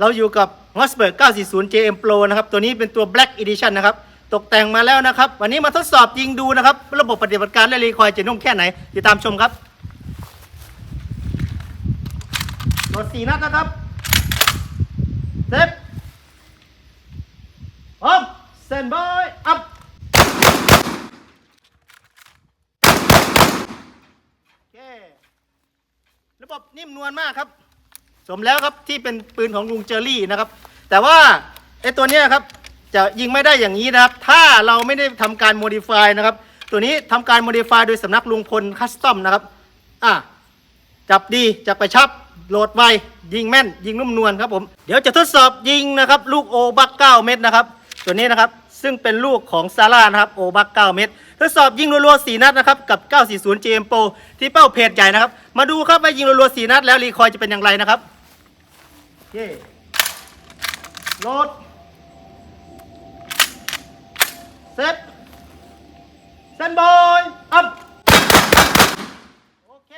เราอยู่กับ h o s b e r g 940 JM Pro นะครับ ตัวนี้เป็นตัว Black Edition นะครับ ตกแต่งมาแล้วนะครับ วันนี้มาทดสอบยิงดูนะครับ ระบบปฏิบัติการและรีคอยจะนุ่มแค่ไหน ติดตามชมครับโหลดสี่นัดนะครับเซฟพร้อมเซนบอยอัพโอเคระบบนิ่มนวลมากครับ สมแล้วครับที่เป็นปืนของลุงเจอรี่นะครับ แต่ว่าไอ้ตัวเนี้ยครับจะยิงไม่ได้อย่างนี้นะครับ ถ้าเราไม่ได้ทำการโมดิฟายนะครับ ตัวนี้ทำการโมดิฟายโดยสำนักลุงพลคัสตอมนะครับอะจับดีจับไปชับโหลดไวยิงแม่น ยิงนุ่มนวลครับผมเดี๋ยวจะทดสอบยิงนะครับ ลูกโอบัก9เม็ดนะครับ ตัวนี้นะครับซึ่งเป็นลูกของซาร่านะครับโอบัก9เม็ดทดสอบยิงรัวๆ4นัดนะครับกับ 940 GM Pro ที่เป้าเพจใหญ่นะครับ มาดูครับว่ายิงรัวๆ4นัดแล้วรีคอยจะเป็นอย่างไรนะครับ เคโหลดเซตเซนบอยอัพโอเค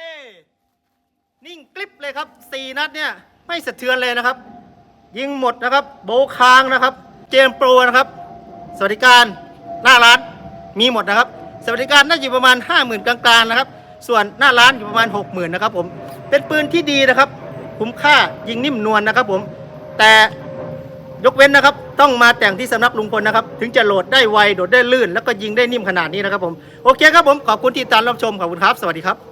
นิ่งกลิปเลยครับสี่นัดเนี่ย ไม่สะเทือนเลยนะครับ ยิงหมดนะครับ โบคางนะครับ เจมโปรนะครับ สวัสดิการหน้าร้านมีหมดนะครับ สวัสดิการน่าจะอยู่ประมาณ 5 0,000 กลางๆนะครับ ส่วนหน้าร้านอยู่ประมาณ 60,000 นะครับผม เป็นปืนที่ดีนะครับ คุ้มค่ายิงนิ่มนวลนะครับผมแต่ยกเว้นนะครับ ต้องมาแต่งที่สำนักลุงพลนะครับ ถึงจะโหลดได้ไวโดดได้ลื่น แล้วก็ยิงได้นิ่มขนาดนี้นะครับผม โอเคครับผม ขอบคุณที่ติดตามรับชม ขอบคุณครับ สวัสดีครับ